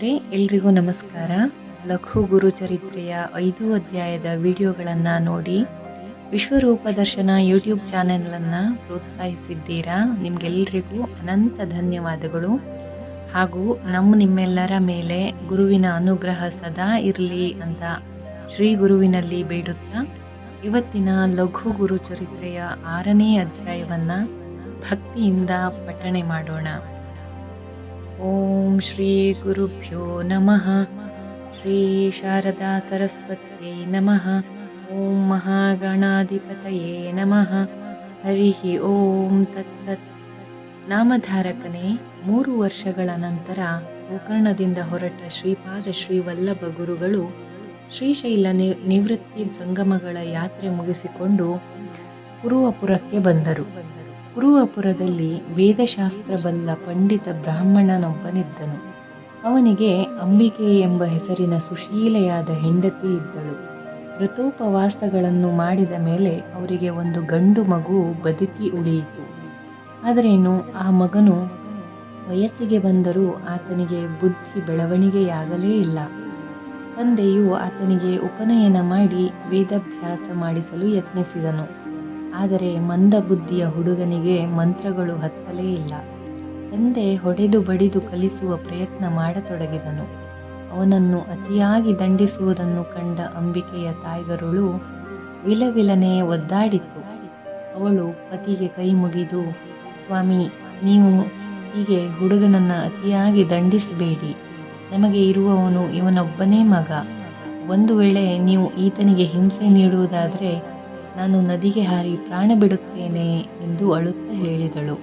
ಸ್ನೇಹಿತರೆ, ಎಲ್ರಿಗೂ ನಮಸ್ಕಾರ. ಲಘು ಗುರು ಚರಿತ್ರೆಯ ಐದು ಅಧ್ಯಾಯದ ವಿಡಿಯೋಗಳನ್ನು ನೋಡಿ, ವಿಶ್ವರೂಪ ದರ್ಶನ ಯೂಟ್ಯೂಬ್ ಚಾನೆಲನ್ನು ಪ್ರೋತ್ಸಾಹಿಸಿದ್ದೀರಾ? ನಿಮಗೆಲ್ಲರಿಗೂ ಅನಂತ ಧನ್ಯವಾದಗಳು. ಹಾಗೂ ನಮ್ಮ ನಿಮ್ಮೆಲ್ಲರ ಮೇಲೆ ಗುರುವಿನ ಅನುಗ್ರಹ ಸದಾ ಇರಲಿ ಅಂತ ಶ್ರೀ ಗುರುವಿನಲ್ಲಿ ಬೇಡುತ್ತಾ, ಇವತ್ತಿನ ಲಘು ಗುರು ಚರಿತ್ರೆಯ ಆರನೇ ಅಧ್ಯಾಯವನ್ನು ಭಕ್ತಿಯಿಂದ ಪಠಣೆ ಮಾಡೋಣ. ಓಂ ಶ್ರೀ ಗುರುಭ್ಯೋ ನಮಃ ಶ್ರೀ ಶಾರದಾ ಸರಸ್ವತ್ಯೈ ನಮಃ ಓಂ ಮಹಾಗಣಾಧಿಪತಯೇ ನಮಃ ಹರಿ ಓಂ ತತ್ಸತ್ ನಾಮಧಾರಕನೇ ಮೂರು ವರ್ಷಗಳ ನಂತರ ಗೋಕರ್ಣದಿಂದ ಹೊರಟ ಶ್ರೀಪಾದ ಶ್ರೀವಲ್ಲಭ ಗುರುಗಳು ಶ್ರೀಶೈಲ ನಿವೃತ್ತಿ ಸಂಗಮಗಳ ಯಾತ್ರೆ ಮುಗಿಸಿಕೊಂಡು ಕುರುವಪುರಕ್ಕೆ ಬಂದರು. ಕುರುವಪುರದಲ್ಲಿ ವೇದಶಾಸ್ತ್ರ ಬಲ್ಲ ಪಂಡಿತ ಬ್ರಾಹ್ಮಣನೊಬ್ಬನಿದ್ದನು. ಅವನಿಗೆ ಅಂಬಿಕೆ ಎಂಬ ಹೆಸರಿನ ಸುಶೀಲೆಯಾದ ಹೆಂಡತಿ ಇದ್ದಳು. ಋತೋಪವಾಸಗಳನ್ನು ಮಾಡಿದ ಮೇಲೆ ಅವರಿಗೆ ಒಂದು ಗಂಡು ಮಗು ಬದುಕಿ ಉಳಿಯಿತು. ಆದರೇನು ಆ ಮಗನು ವಯಸ್ಸಿಗೆ ಬಂದರೂ ಆತನಿಗೆ ಬುದ್ಧಿ ಬೆಳವಣಿಗೆಯಾಗಲೇ ಇಲ್ಲ. ತಂದೆಯು ಆತನಿಗೆ ಉಪನಯನ ಮಾಡಿ ವೇದಾಭ್ಯಾಸ ಮಾಡಿಸಲು ಯತ್ನಿಸಿದನು. ಆದರೆ ಮಂದ ಬುದ್ಧಿಯ ಹುಡುಗನಿಗೆ ಮಂತ್ರಗಳು ಹತ್ತಲೇ ಇಲ್ಲ. ತಂದೆ ಹೊಡೆದು ಬಡಿದು ಕಲಿಸುವ ಪ್ರಯತ್ನ ಮಾಡತೊಡಗಿದನು. ಅವನನ್ನು ಅತಿಯಾಗಿ ದಂಡಿಸುವುದನ್ನು ಕಂಡ ಅಂಬಿಕೆಯ ತಾಯ್ಗರುಳು ವಿಲವಿಲನೆ ಒದ್ದಾಡಿತು. ಅವಳು ಪತಿಗೆ ಕೈ ಮುಗಿದು, ಸ್ವಾಮಿ, ನೀವು ಹೀಗೆ ಹುಡುಗನನ್ನು ಅತಿಯಾಗಿ ದಂಡಿಸಬೇಡಿ. ನಮಗೆ ಇರುವವನು ಇವನೊಬ್ಬನೇ ಮಗ. ಒಂದು ವೇಳೆ ನೀವು ಈತನಿಗೆ ಹಿಂಸೆ ನೀಡುವುದಾದರೆ ನಾನು ನದಿಗೆ ಹಾರಿ ಪ್ರಾಣ ಬಿಡುತ್ತೇನೆ ಎಂದು ಅಳುತ್ತಾ ಹೇಳಿದಳು.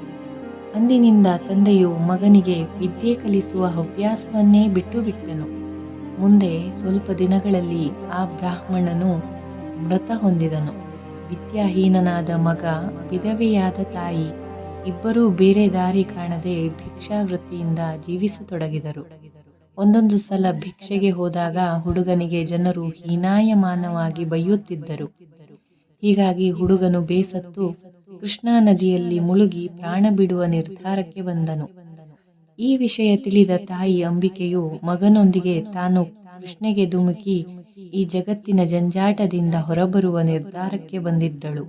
ಅಂದಿನಿಂದ ತಂದೆಯು ಮಗನಿಗೆ ವಿದ್ಯೆ ಕಲಿಸುವ ಹವ್ಯಾಸವನ್ನೇ ಬಿಟ್ಟು ಬಿಟ್ಟನು ಮುಂದೆ ಸ್ವಲ್ಪ ದಿನಗಳಲ್ಲಿ ಆ ಬ್ರಾಹ್ಮಣನು ಮೃತ ಹೊಂದಿದನು. ವಿದ್ಯಾಹೀನನಾದ ಮಗ, ವಿಧವೆಯಾದ ತಾಯಿ ಇಬ್ಬರೂ ಬೇರೆ ದಾರಿ ಕಾಣದೆ ಭಿಕ್ಷಾವೃತ್ತಿಯಿಂದ ಜೀವಿಸತೊಡಗಿದರು. ಒಂದೊಂದು ಸಲ ಭಿಕ್ಷೆಗೆ ಹೋದಾಗ ಹುಡುಗನಿಗೆ ಜನರು ಹೀನಾಯಮಾನವಾಗಿ ಬೈಯುತ್ತಿದ್ದರು. ಹೀಗಾಗಿ ಹುಡುಗನು ಬೇಸತ್ತು ಕೃಷ್ಣಾ ನದಿಯಲ್ಲಿ ಮುಳುಗಿ ಪ್ರಾಣ ಬಿಡುವ ನಿರ್ಧಾರಕ್ಕೆ ಬಂದನು. ಈ ವಿಷಯ ತಿಳಿದ ತಾಯಿ ಅಂಬಿಕೆಯು ಮಗನೊಂದಿಗೆ ತಾನು ಕೃಷ್ಣೆಗೆ ಧುಮುಕಿ ಈ ಜಗತ್ತಿನ ಜಂಜಾಟದಿಂದ ಹೊರಬರುವ ನಿರ್ಧಾರಕ್ಕೆ ಬಂದಿದ್ದಳು.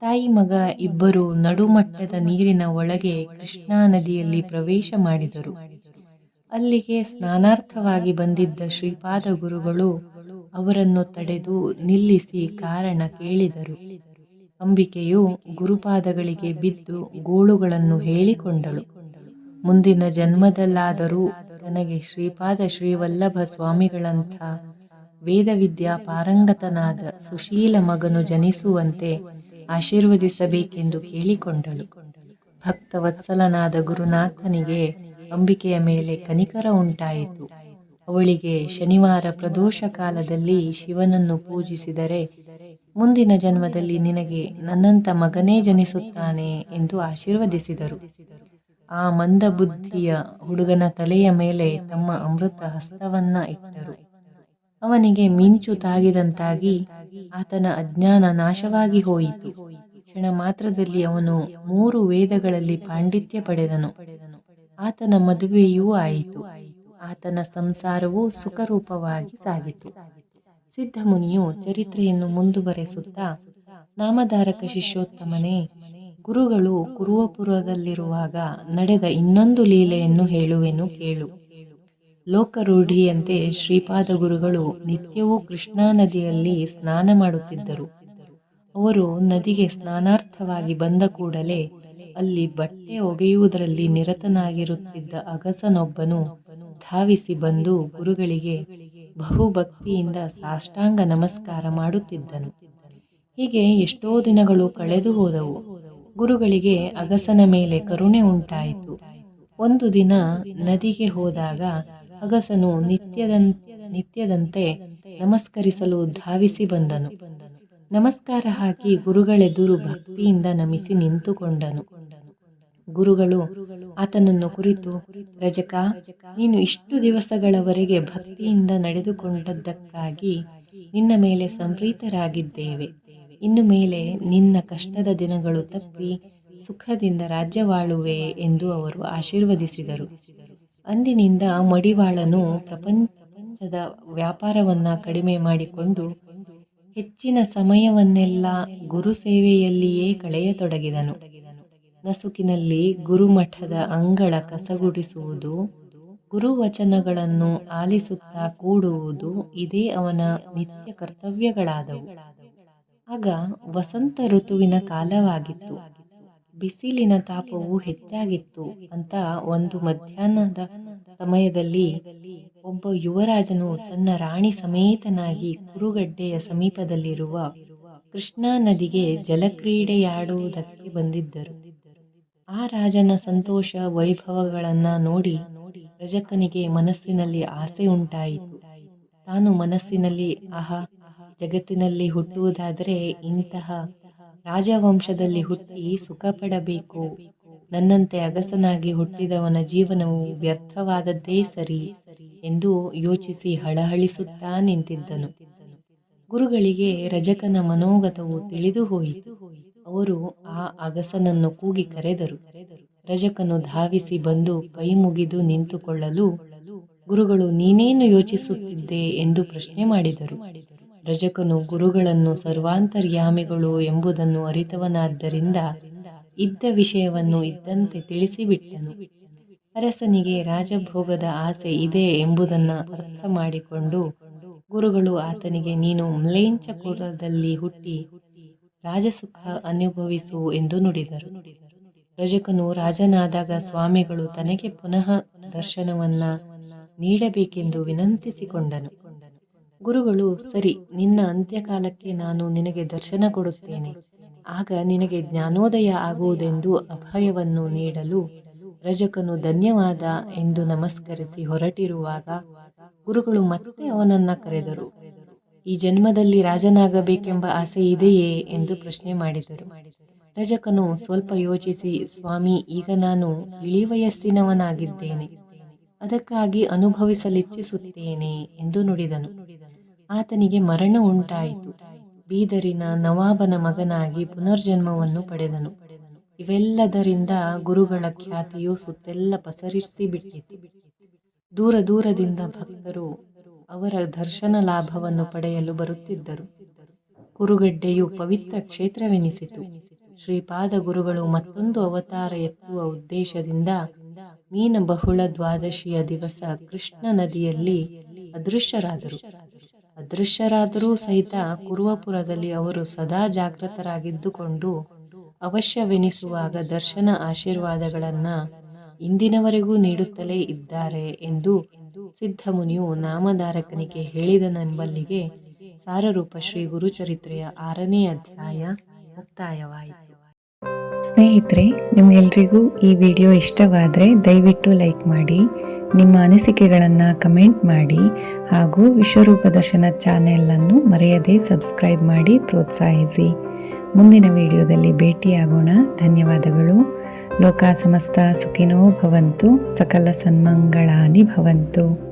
ತಾಯಿ ಮಗ ಇಬ್ಬರು ನಡುಮಟ್ಟದ ನೀರಿನ ಒಳಗೆ ಕೃಷ್ಣಾ ನದಿಯಲ್ಲಿ ಪ್ರವೇಶ ಮಾಡಿದರು. ಅಲ್ಲಿಗೆ ಸ್ನಾನಾರ್ಥವಾಗಿ ಬಂದಿದ್ದ ಶ್ರೀಪಾದ ಗುರುಗಳು ಅವರನ್ನು ತಡೆದು ನಿಲ್ಲಿಸಿ ಕಾರಣ ಕೇಳಿದರು. ಅಂಬಿಕೆಯು ಗುರುಪಾದಗಳಿಗೆ ಬಿದ್ದು ಗೋಳುಗಳನ್ನು ಹೇಳಿಕೊಂಡಳು. ಮುಂದಿನ ಜನ್ಮದಲ್ಲಾದರೂ ನನಗೆ ಶ್ರೀಪಾದ ಶ್ರೀವಲ್ಲಭ ಸ್ವಾಮಿಗಳಂಥ ವೇದವಿದ್ಯಾ ಪಾರಂಗತನಾದ ಸುಶೀಲ ಮಗನು ಜನಿಸುವಂತೆ ಆಶೀರ್ವದಿಸಬೇಕೆಂದು ಕೇಳಿಕೊಂಡಳು. ಭಕ್ತವತ್ಸಲನಾದ ಗುರುನಾಥನಿಗೆ ಅಂಬಿಕೆಯ ಮೇಲೆ ಕನಿಕರ ಉಂಟಾಯಿತು. ಅವಳಿಗೆ ಶನಿವಾರ ಪ್ರದೋಷ ಕಾಲದಲ್ಲಿ ಶಿವನನ್ನು ಪೂಜಿಸಿದರೆ, ಮುಂದಿನ ಜನ್ಮದಲ್ಲಿ ನಿನಗೆ ನನ್ನಂತ ಮಗನೇ ಜನಿಸುತ್ತಾನೆ ಎಂದು ಆಶೀರ್ವದಿಸಿದರು. ಆ ಮಂದ ಬುದ್ಧಿಯ ಹುಡುಗನ ತಲೆಯ ಮೇಲೆ ತಮ್ಮ ಅಮೃತ ಹಸ್ತವನ್ನ ಇಟ್ಟರು. ಅವನಿಗೆ ಮಿಂಚು ತಾಗಿದಂತಾಗಿ ಆತನ ಅಜ್ಞಾನ ನಾಶವಾಗಿ ಹೋಯಿತು. ಕ್ಷಣ ಮಾತ್ರದಲ್ಲಿ ಅವನು ಮೂರು ವೇದಗಳಲ್ಲಿ ಪಾಂಡಿತ್ಯ ಪಡೆದನು. ಆತನ ಮದುವೆಯೂ ಆಯಿತು. ಆತನ ಸಂಸಾರವು ಸುಖರೂಪವಾಗಿ ಸಾಗಿತು. ಸಿದ್ಧಮುನಿಯು ಚರಿತ್ರೆಯನ್ನು ಮುಂದುವರೆಸುತ್ತಾ, ನಾಮಧಾರಕ ಶಿಷ್ಯೋತ್ತಮನೇ, ಗುರುಗಳು ಕುರುವಪುರದಲ್ಲಿರುವಾಗ ನಡೆದ ಇನ್ನೊಂದು ಲೀಲೆಯನ್ನು ಹೇಳುವೆನು ಕೇಳು. ಲೋಕರೂಢಿಯಂತೆ ಶ್ರೀಪಾದ ಗುರುಗಳು ನಿತ್ಯವೂ ಕೃಷ್ಣಾ ನದಿಯಲ್ಲಿ ಸ್ನಾನ ಮಾಡುತ್ತಿದ್ದರು. ಅವರು ನದಿಗೆ ಸ್ನಾನಾರ್ಥವಾಗಿ ಬಂದ ಕೂಡಲೇ ಅಲ್ಲಿ ಬಟ್ಟೆ ಒಗೆಯುವುದರಲ್ಲಿ ನಿರತನಾಗಿರುತ್ತಿದ್ದ ಅಗಸನೊಬ್ಬನು ಧಾವಿಸಿ ಬಂದು ಗುರುಗಳಿಗೆ ಬಹುಭಕ್ತಿಯಿಂದ ಸಾಷ್ಟಾಂಗ ನಮಸ್ಕಾರ ಮಾಡುತ್ತಿದ್ದನು. ಹೀಗೆ ಎಷ್ಟೋ ದಿನಗಳು ಕಳೆದು ಹೋದವು. ಗುರುಗಳಿಗೆ ಅಗಸನ ಮೇಲೆ ಕರುಣೆ ಉಂಟಾಯಿತು. ಒಂದು ದಿನ ನದಿಗೆ ಹೋದಾಗ ಅಗಸನು ನಿತ್ಯದಂತೆ ನಿತ್ಯದಂತೆ ನಮಸ್ಕರಿಸಲು ಧಾವಿಸಿ ಬಂದನು. ನಮಸ್ಕಾರ ಹಾಕಿ ಗುರುಗಳೆದುರು ಭಕ್ತಿಯಿಂದ ನಮಿಸಿ ನಿಂತುಕೊಂಡನು. ಗುರುಗಳು, ಆತನನ್ನು ಕುರಿತು, ರಜಕ, ನೀನು ಇಷ್ಟು ದಿವಸಗಳವರೆಗೆ ಭಕ್ತಿಯಿಂದ ನಡೆದುಕೊಂಡದ್ದಕ್ಕಾಗಿ ನಿನ್ನ ಮೇಲೆ ಸಂಪ್ರೀತರಾಗಿದ್ದೇವೆ. ಇನ್ನು ಮೇಲೆ ನಿನ್ನ ಕಷ್ಟದ ದಿನಗಳು ತಪ್ಪಿ ಸುಖದಿಂದ ರಾಜ್ಯವಾಳುವೆ ಎಂದು ಅವರು ಆಶೀರ್ವದಿಸಿದರು. ಅಂದಿನಿಂದ ಮಡಿವಾಳನು ಪ್ರಪಂಚದ ವ್ಯಾಪಾರವನ್ನ ಕಡಿಮೆ ಮಾಡಿಕೊಂಡು ಹೆಚ್ಚಿನ ಸಮಯವನ್ನೆಲ್ಲ ಗುರು ಸೇವೆಯಲ್ಲಿಯೇ ಕಳೆಯತೊಡಗಿದನು. ನಸುಕಿನಲ್ಲಿ ಗುರುಮಠದ ಅಂಗಳ ಕಸಗುಡಿಸುವುದು, ಗುರುವಚನಗಳನ್ನು ಆಲಿಸುತ್ತಾ ಕೂಡುವುದು ಇದೇ ಅವನ ನಿತ್ಯ ಕರ್ತವ್ಯಗಳಾದವು. ಆಗ ವಸಂತ ಋತುವಿನ ಕಾಲವಾಗಿತ್ತು. ಬಿಸಿಲಿನ ತಾಪವು ಹೆಚ್ಚಾಗಿತ್ತು ಅಂತ ಒಂದು ಮಧ್ಯಾಹ್ನದ ಸಮಯದಲ್ಲಿ ಒಬ್ಬ ಯುವರಾಜನು ತನ್ನ ರಾಣಿ ಸಮೇತನಾಗಿ ಕುರುಗಡ್ಡೆಯ ಸಮೀಪದಲ್ಲಿರುವ ಕೃಷ್ಣಾ ನದಿಗೆ ಜಲಕ್ರೀಡೆಯಾಡುವುದಕ್ಕೆ ಬಂದಿದ್ದರು. ಆ ರಾಜನ ಸಂತೋಷ ವೈಭವಗಳನ್ನ ನೋಡಿ ರಜಕನಿಗೆ ಮನಸ್ಸಿನಲ್ಲಿ ಆಸೆ ಉಂಟಾಯಿತು. ತಾನು ಮನಸ್ಸಿನಲ್ಲಿ, ಆಹಾ, ಜಗತ್ತಿನಲ್ಲಿ ಹುಟ್ಟುವುದಾದರೆ ಇಂತಹ ರಾಜವಂಶದಲ್ಲಿ ಹುಟ್ಟಿ ಸುಖಪಡಬೇಕು. ನನ್ನಂತೆ ಅಗಸನಾಗಿ ಹುಟ್ಟಿದವನ ಜೀವನವು ವ್ಯರ್ಥವಾದದ್ದೇ ಸರಿ ಎಂದು ಯೋಚಿಸಿ ಹಳಹಳಿಸುತ್ತಾ ನಿಂತಿದ್ದನು. ಗುರುಗಳಿಗೆ ರಜಕನ ಮನೋಗತವು ತಿಳಿದು ಹೋಯಿತು. ಅವರು ಆ ಅಗಸನನ್ನು ಕೂಗಿ ಕರೆದರು. ರಜಕನು ಧಾವಿಸಿ ಬಂದು ಕೈ ಮುಗಿದು ನಿಂತುಕೊಳ್ಳಲು, ಗುರುಗಳು ನೀನೇನು ಯೋಚಿಸುತ್ತಿದ್ದೆ ಎಂದು ಪ್ರಶ್ನೆ ಮಾಡಿದರು. ರಜಕನು ಗುರುಗಳನ್ನು ಸರ್ವಾಂತರ್ಯಾಮಿಗಳು ಎಂಬುದನ್ನು ಅರಿತವನಾದ್ದರಿಂದ ಇದ್ದ ವಿಷಯವನ್ನು ಇದ್ದಂತೆ ತಿಳಿಸಿಬಿಟ್ಟನು. ಅರಸನಿಗೆ ರಾಜಭೋಗದ ಆಸೆ ಇದೆ ಎಂಬುದನ್ನು ಅರ್ಥ ಮಾಡಿಕೊಂಡು ಗುರುಗಳು ಆತನಿಗೆ, ನೀನು ಮ್ಲೇಂಚ ಕುಲದಲ್ಲಿ ಹುಟ್ಟಿ ರಾಜಸುಖ ಅನುಭವಿಸು ಎಂದು ನುಡಿದರು. ರಜಕನು ರಾಜನಾದಾಗ ಸ್ವಾಮಿಗಳು ತನಗೆ ಪುನಃ ದರ್ಶನವನ್ನ ನೀಡಬೇಕೆಂದು ವಿನಂತಿಸಿಕೊಂಡನು. ಗುರುಗಳು, ಸರಿ, ನಿನ್ನ ಅಂತ್ಯಕಾಲಕ್ಕೆ ನಾನು ನಿನಗೆ ದರ್ಶನ ಕೊಡುತ್ತೇನೆ. ಆಗ ನಿನಗೆ ಜ್ಞಾನೋದಯ ಆಗುವುದೆಂದು ಅಭಯವನ್ನು ನೀಡಲು ರಜಕನು ಧನ್ಯವಾದ ಎಂದು ನಮಸ್ಕರಿಸಿ ಹೊರಟಿರುವಾಗ ಗುರುಗಳು ಮತ್ತೆ ಅವನನ್ನ ಕರೆದರು. ಈ ಜನ್ಮದಲ್ಲಿ ರಾಜನಾಗಬೇಕೆಂಬ ಆಸೆ ಇದೆಯೇ? ಎಂದು ಪ್ರಶ್ನೆ ಮಾಡಿದರು. ರಜಕನು, ಸ್ವಲ್ಪ ಯೋಚಿಸಿ, ಸ್ವಾಮಿ, ಈಗ ನಾನು ಇಳಿವಯಸ್ಸಿನವನಾಗಿದ್ದೇನೆ ಅದಕ್ಕಾಗಿ ಅನುಭವಿಸಲಿಚ್ಛಿಸುತ್ತೇನೆ ಎಂದು ನುಡಿದನು. ಆತನಿಗೆ ಮರಣ ಉಂಟಾಯಿತು. ಬೀದರಿನ ನವಾಬನ ಮಗನಾಗಿ ಪುನರ್ಜನ್ಮವನ್ನು ಪಡೆದನು. ಇವೆಲ್ಲದರಿಂದ ಗುರುಗಳ ಖ್ಯಾತಿಯು ಸುತ್ತೆಲ್ಲ ಪಸರಿಸಿಬಿಟ್ಟಿತು. ದೂರ ದೂರದಿಂದ ಭಕ್ತರು ಅವರ ದರ್ಶನ ಲಾಭವನ್ನು ಪಡೆಯಲು ಬರುತ್ತಿದ್ದರು. ಕುರುಗಡ್ಡೆಯು ಪವಿತ್ರ ಕ್ಷೇತ್ರವೆನಿಸಿತು. ಶ್ರೀಪಾದ ಗುರುಗಳು ಮತ್ತೊಂದು ಅವತಾರ ಎತ್ತುವ ಉದ್ದೇಶದಿಂದ ಮೀನ ಬಹುಳ ದ್ವಾದಶಿಯ ದಿವಸ ಕೃಷ್ಣ ನದಿಯಲ್ಲಿ ಅದೃಶ್ಯರಾದರು. ಅದೃಶ್ಯರಾದರೂ ಸಹಿತ ಕುರುವಪುರದಲ್ಲಿ ಅವರು ಸದಾ ಜಾಗೃತರಾಗಿದ್ದುಕೊಂಡು ಅವಶ್ಯವೆನಿಸುವಾಗ ದರ್ಶನ ಆಶೀರ್ವಾದಗಳನ್ನ ಇಂದಿನವರೆಗೂ ನೀಡುತ್ತಲೇ ಇದ್ದಾರೆ ಎಂದು ಸಿದ್ಧಮುನಿಯು ನಾಮಧಾರಕನಿಗೆ ಹೇಳಿದನೆಂಬಲ್ಲಿಗೆ ಸಾರರೂಪ ಶ್ರೀ ಗುರುಚರಿತ್ರೆಯ ಆರನೇ ಅಧ್ಯಾಯ ಮುಕ್ತಾಯವಾಯಿತು. ಸ್ನೇಹಿತರೆ, ನಿಮ್ಗೆಲ್ರಿಗೂ ಈ ವಿಡಿಯೋ ಇಷ್ಟವಾದರೆ ದಯವಿಟ್ಟು ಲೈಕ್ ಮಾಡಿ ನಿಮ್ಮ ಅನಿಸಿಕೆಗಳನ್ನು ಕಮೆಂಟ್ ಮಾಡಿ ಹಾಗೂ ವಿಶ್ವರೂಪ ದರ್ಶನ ಚಾನೆಲನ್ನು ಮರೆಯದೇ ಸಬ್ಸ್ಕ್ರೈಬ್ ಮಾಡಿ ಪ್ರೋತ್ಸಾಹಿಸಿ. ಮುಂದಿನ ವಿಡಿಯೋದಲ್ಲಿ ಭೇಟಿಯಾಗೋಣ. ಧನ್ಯವಾದಗಳು. ಲೋಕ ಸಮಸ್ತ ಸುಖಿನೋ ಭವಂತು, ಸಕಲ ಸನ್ಮಂಗಳಾನಿ ಭವಂತು.